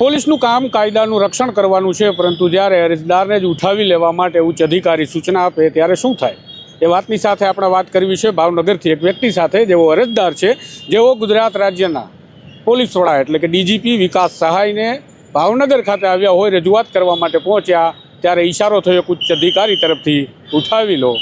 પોલીસનું કામ કાયદાનું રક્ષણ કરવાનું છે, પરંતુ જ્યારે અરજદારને જ ઉઠાવી લેવા માટે ઉચ્ચ અધિકારી સૂચના આપે ત્યારે શું થાય? એ વાતની સાથે આપણે વાત કરવી છે, ભાવનગરથી એક વ્યક્તિ સાથે જેવો અરજદાર છે, જેઓ ગુજરાત રાજ્યના પોલીસ વડા એટલે કે ડીજીપી વિકાસ સહાયને ભાવનગર ખાતે આવ્યા હોય, રજૂઆત કરવા માટે પહોંચ્યા, ત્યારે ઈશારો થયો ઉચ્ચ અધિકારી તરફથી ઉઠાવી લો,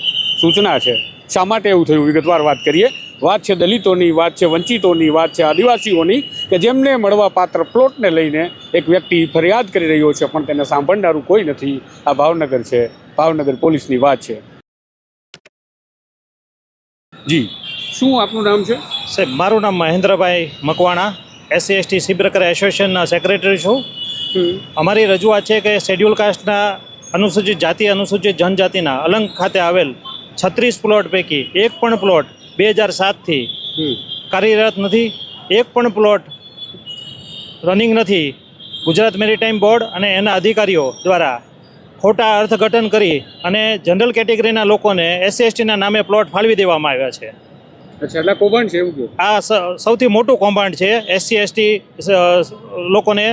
સૂચના છે. શા માટે એવું થયું? વિગતવાર વાત કરીએ. વાત છે દલિતોની વાત છે વંચિતોની વાત છે આદિવાસીઓની કે જેમને મળવા પાત્ર પ્લોટને લઈને એક વ્યક્તિ ફરિયાદ કરી રહ્યો છે પણ તેને સાંભળનારું કોઈ નથી. આ ભાવનગર છે ભાવનગર પોલીસની વાત છે. જી શું આપનું નામ છે? સાહેબ મારું નામ Mahendrabhai Makwana SC ST shipbreaker એસોસિએશનના સેક્રેટરી છું. અમારી રજૂઆત છે કે શેડ્યુલ કાસ્ટના અનુસૂચિત જાતિ અનુસૂચિત જનજાતિના અલંગ ખાતે આવેલ છત્રીસ પ્લોટ પૈકી એક પણ પ્લોટ બે હજાર સાતથી કાર્યરત નથી. એક પણ પ્લોટ રનિંગ નથી. ગુજરાત મેરીટાઈમ બોર્ડ અને એના અધિકારીઓ દ્વારા ખોટા અર્થઘટન કરી અને જનરલ કેટેગરીના લોકોને એસસી એસટીના નામે પ્લોટ ફાળવી દેવામાં આવ્યા છે. એટલે કૌભાંડ છે એવું આ સૌથી મોટું કૌભાંડ છે એસસી એસટી લોકોને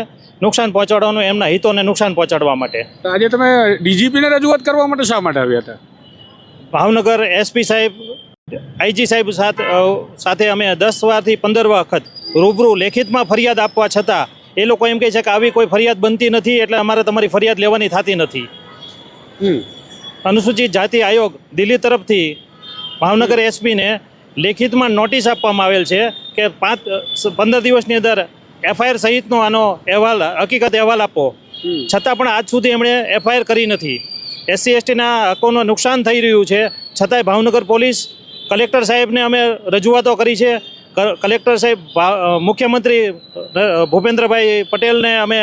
નુકસાન પહોંચાડવાનું એમના હિતોને નુકસાન પહોંચાડવા માટે. આજે તમે ડીજીપીને રજૂઆત કરવા માટે શા માટે આવ્યા હતા? ભાવનગર એસપી સાહેબ આઈજી સાહેબ સાથ- સાથે અમે દસ વારથી પંદર વખત રૂબરૂ લેખિતમાં ફરિયાદ આપવા છતાં એ લોકો એમ કહે છે કે આવી કોઈ ફરિયાદ બનતી નથી એટલે અમારે તમારી ફરિયાદ લેવાની થતી નથી. અનુસૂચિત જાતિ આયોગ દિલ્હી તરફથી ભાવનગર એસપીને લેખિતમાં નોટિસ આપવામાં આવેલ છે કે પાંચ પંદર દિવસની અંદર એફઆઈઆર સહિતનો આનો અહેવાલ હકીકત અહેવાલ આપો. છતાં પણ આજ સુધી એમણે એફઆઈઆર કરી નથી. એસસી એસટીના હકોનું નુકસાન થઈ રહ્યું છે. છતાંય ભાવનગર પોલીસ કલેક્ટર સાહેબને અમે રજૂઆતો કરી છે. કલેક્ટર સાહેબ મુખ્યમંત્રી ભૂપેન્દ્રભાઈ પટેલને અમે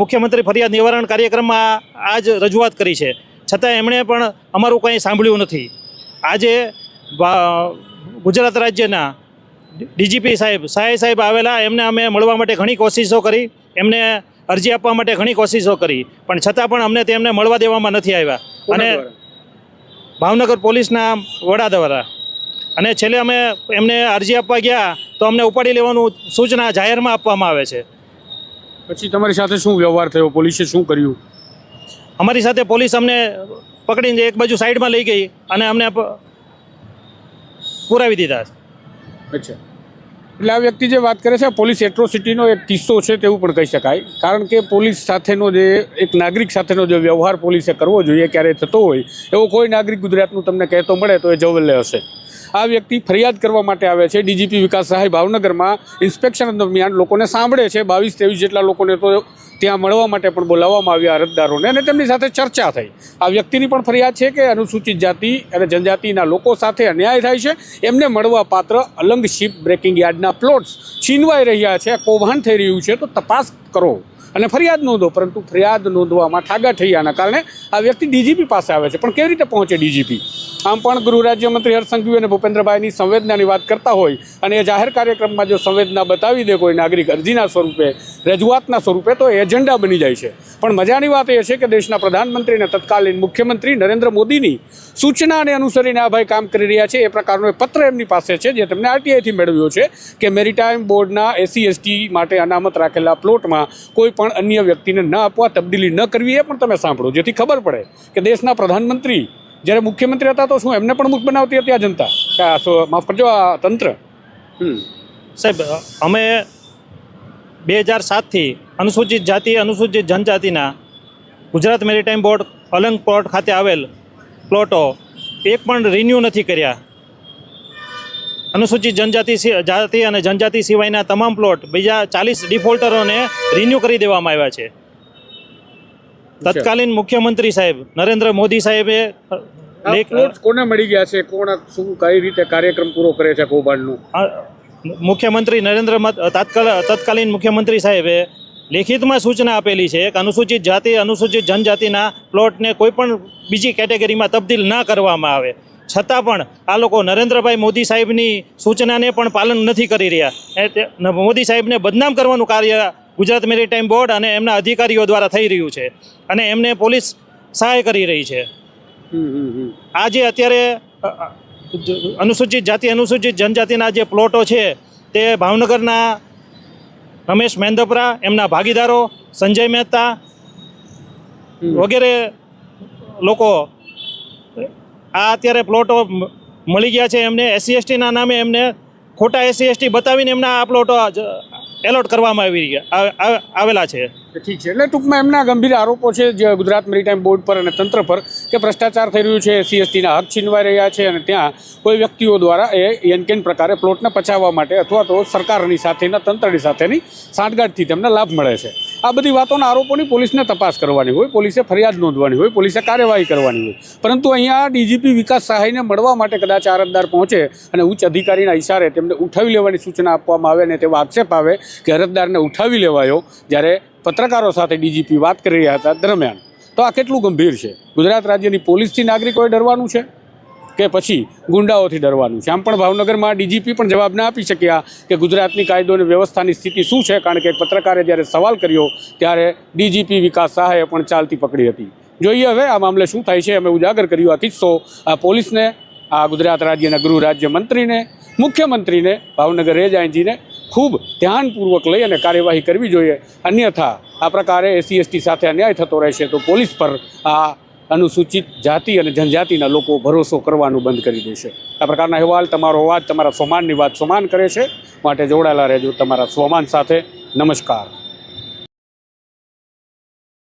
મુખ્યમંત્રી ફરિયાદ નિવારણ કાર્યક્રમમાં આજ રજૂઆત કરી છે. છતાં એમણે પણ અમારું કંઈ સાંભળ્યું નથી. આજે ગુજરાત રાજ્યના ડીજીપી સાહેબ સહાય સાહેબ આવેલા એમને અમે મળવા માટે ઘણી કોશિશો કરી એમને અરજી આપવા માટે ઘણી કોશિશો કરી પણ છતાં પણ અમને તેમને મળવા દેવામાં નથી આવ્યા. અને ભાવનગર પોલીસના વડા દ્વારા અને છેલ્લે અમે એમને અરજી આપવા ગયા તો અમને ઉપાડી લેવાનું સૂચના જાહેરમાં આપવામાં આવે છે. પછી તમારી સાથે શું વ્યવહાર થયો? પોલીસે શું કર્યું? અમારી સાથે પોલીસ અમને પકડીને એક બાજુ સાઈડમાં લઈ ગઈ અને અમને પુરાવી દીધા. અચ્છા. એટલે આ વ્યક્તિ જે વાત કરે છે પોલીસ એટ્રોસિટીનો એક કિસ્સો છે તેવું પણ કહી શકાય. કારણ કે પોલીસ સાથેનો જે, એક નાગરિક સાથેનો જે વ્યવહાર પોલીસે કરવો જોઈએ ક્યારે થતો હોય, એવો કોઈ નાગરિક ગુજરાતનું તમને કહેતો મળે તો એ જવલ્લે હશે. આ વ્યક્તિ ફરિયાદ કરવા માટે આવે છે. ડીજીપી વિકાસ સહાય ભાવનગરમાં ઇન્સ્પેક્શન દરમિયાન લોકોને સાંભળે છે. બાવીસ ત્રેવીસ જેટલા લોકોને તો ત્યાં મળવા માટે પણ બોલાવવામાં આવ્યા અરજદારોને અને તેમની સાથે ચર્ચા થઈ. આ વ્યક્તિની પણ ફરિયાદ છે કે અનુસૂચિત જાતિ અને જનજાતિના લોકો સાથે અન્યાય થાય છે. એમને મળવા પાત્ર અલંગ શિપ બ્રેકિંગ યાર્ડના પ્લોટ્સ છીનવાઈ રહ્યા છે કૌભાંડ થઈ રહ્યું છે તો તપાસ કરો. અને ફરિયાદ નોંધો, પરંતુ ફરિયાદ નોંધવામાં ઠાગા થયાના કારણે આ વ્યક્તિ ડીજીપી પાસે આવે છે. પણ કેવી રીતે પહોંચે ડીજીપી? આમ પણ ગૃહ રાજ્યમંત્રી હરસંઘવી અને ભૂપેન્દ્રભાઈની સંવેદનાની વાત કરતા હોય, અને એ જાહેર કાર્યક્રમમાં જો સંવેદના બતાવી દે કોઈ નાગરિક અરજીના સ્વરૂપે, રજૂઆતના સ્વરૂપે, તો એજન્ડા બની જાય છે. પણ મજાની વાત એ છે કે દેશના પ્રધાનમંત્રી અને તત્કાલીન મુખ્યમંત્રી નરેન્દ્ર મોદીની સૂચનાને અનુસરીને આ ભાઈ કામ કરી રહ્યા છે. એ પ્રકારનો પત્ર એમની પાસે છે જે તેમને આરટીઆઈથી મેળવ્યો છે કે મેરીટાઈમ બોર્ડના એસસી, એસટી માટે અનામત રાખેલા પ્લોટમાં કોઈ પણ અન્ય વ્યક્તિને ન આપવા તબદીલી ન કરવી એ પણ તમે સાંભળો. જેથી ખબર પડે કે દેશના પ્રધાનમંત્રી જ્યારે મુખ્યમંત્રી હતા તો શું એમને પણ મુખ બનાવતી હતી આ જનતા? માફ કરજો, આ તંત્ર. સાહેબ, અમે બે હજાર સાતથી અનુસૂચિત જાતિ, અનુસૂચિત જનજાતિના Gujarat maritime board Alang plot ખાતે આવેલ પ્લોટો એક પણ રિન્યૂ નથી કર્યા. અનુસૂચિત જનજાતિ જાતિ અને જનજાતિ સિવાયના તમામ પ્લોટ બીજા ચાલીસ ડિફોલ્ટરોને રિન્યૂ કરી દેવામાં આવ્યા છે. તત્કાલીન મુખ્યમંત્રી સાહેબ નરેન્દ્ર મોદી સાહેબે આ લેખ- plots કોને મળી ગયા છે? કોણ શું કઈ રીતે કાર્યક્રમ પૂરો કરે છે કૌભાંડનું? મુખ્યમંત્રી નરેન્દ્ર તત્કાલીન મુખ્યમંત્રી સાહેબે લેખિતમાં સૂચના આપેલી છે કે અનુસૂચિત જાતિ અનુસૂચિત જનજાતિના પ્લોટને કોઈ પણ બીજી કેટેગરીમાં તબદીલ ના કરવામાં આવે. છતાં પણ આ લોકો નરેન્દ્રભાઈ મોદી સાહેબની સૂચનાને પણ પાલન નથી કરી રહ્યા. એ મોદી સાહેબને બદનામ કરવાનું કાર્ય ગુજરાત મેરીટાઈમ બોર્ડ અને એમના અધિકારીઓ દ્વારા થઈ રહ્યું છે અને એમને પોલીસ સહાય કરી રહી છે. આ જે અત્યારે અનુસૂચિત જાતિ અનુસૂચિત જનજાતિના જે પ્લોટો છે તે ભાવનગરના રમેશ મેંદપરા એમના ભાગીદારો સંજય મહેતા વગેરે લોકો આ અત્યારે પ્લોટો મળી ગયા છે એમને. એસસી એસટીના નામે એમને ખોટા એસસી એસટી બતાવીને એમના આ પ્લોટો એલોટ કરવામાં આવી રહ્યા આવેલા છે. ઠીક છે. એટલે ટૂંકમાં એમના ગંભીર આરોપો છે જે ગુજરાત મેરીટાઈમ બોર્ડ પર અને તંત્ર પર કે ભ્રષ્ટાચાર થઈ રહ્યું છે. એસસી એસટીના હક છીનવાઈ રહ્યા છે અને ત્યાં કોઈ વ્યક્તિઓ દ્વારા એ યનકેન પ્રકારે પ્લોટને પચાવવા માટે અથવા તો સરકારની સાથેના તંત્રની સાથેની સાંઠગાંઠથી તેમને લાભ મળે છે. આ બધી વાતોના આરોપોની પોલીસને તપાસ કરવાની હોય, પોલીસે ફરિયાદ નોંધવાની હોય, પોલીસે કાર્યવાહી કરવાની હોય. પરંતુ અહીંયા ડીજીપી વિકાસ સહાયને મળવા માટે કદાચ અરજદાર પહોંચે અને ઉચ્ચ અધિકારીના ઇશારે તેમને ઉઠાવી લેવાની સૂચના આપવામાં આવે અને તેવો આક્ષેપ આવે કે અરજદારને ઉઠાવી લેવાયો જ્યારે પત્રકારો સાથે ડીજીપી વાત કરી રહ્યા હતા દરમિયાન. તો આ કેટલું ગંભીર છે? ગુજરાત રાજ્યની પોલીસથી નાગરિકોએ ડરવાનું છે? કે પછી ગુંડાઓથી ડરવાનું છે. આમ પણ ભાવનગરમાં ડીજીપી પણ જવાબ ના આપી શક્યા કે ગુજરાતની કાયદો અને વ્યવસ્થાની સ્થિતિ શું છે, કારણ કે પત્રકારે જ્યારે સવાલ કર્યો, ત્યારે ડીજીપી વિકાસ સહાયે પણ ચાલતી પકડી હતી. જોઈએ હવે આ મામલે શું થાય છે, અમે ઉજાગર કર્યો આ કિસ્સો આ પોલીસને, આ ગુજરાત રાજ્યના ગૃહ રાજ્ય મંત્રીને મુખ્યમંત્રીને, ભાવનગર રેજાયજીને ખૂબ ધ્યાનપૂર્વક લઈ અને કાર્યવાહી કરવી જોઈએ. અન્યથા આ પ્રકારે એસસી એસટી સાથે અન્યાય થતો રહેશે, તો પોલીસ પર આ અનુસૂચિત જાતિ અને જનજાતિના લોકો ભરોસો કરવાનું બંધ કરી દેશે. આ પ્રકારના અહેવાલ, તમારો અવાજ, તમારા સ્વમાનની વાત સ્વમાન કરે છે. માટે જોડાયેલા રહેજો તમારા સ્વમાન સાથે. નમસ્કાર.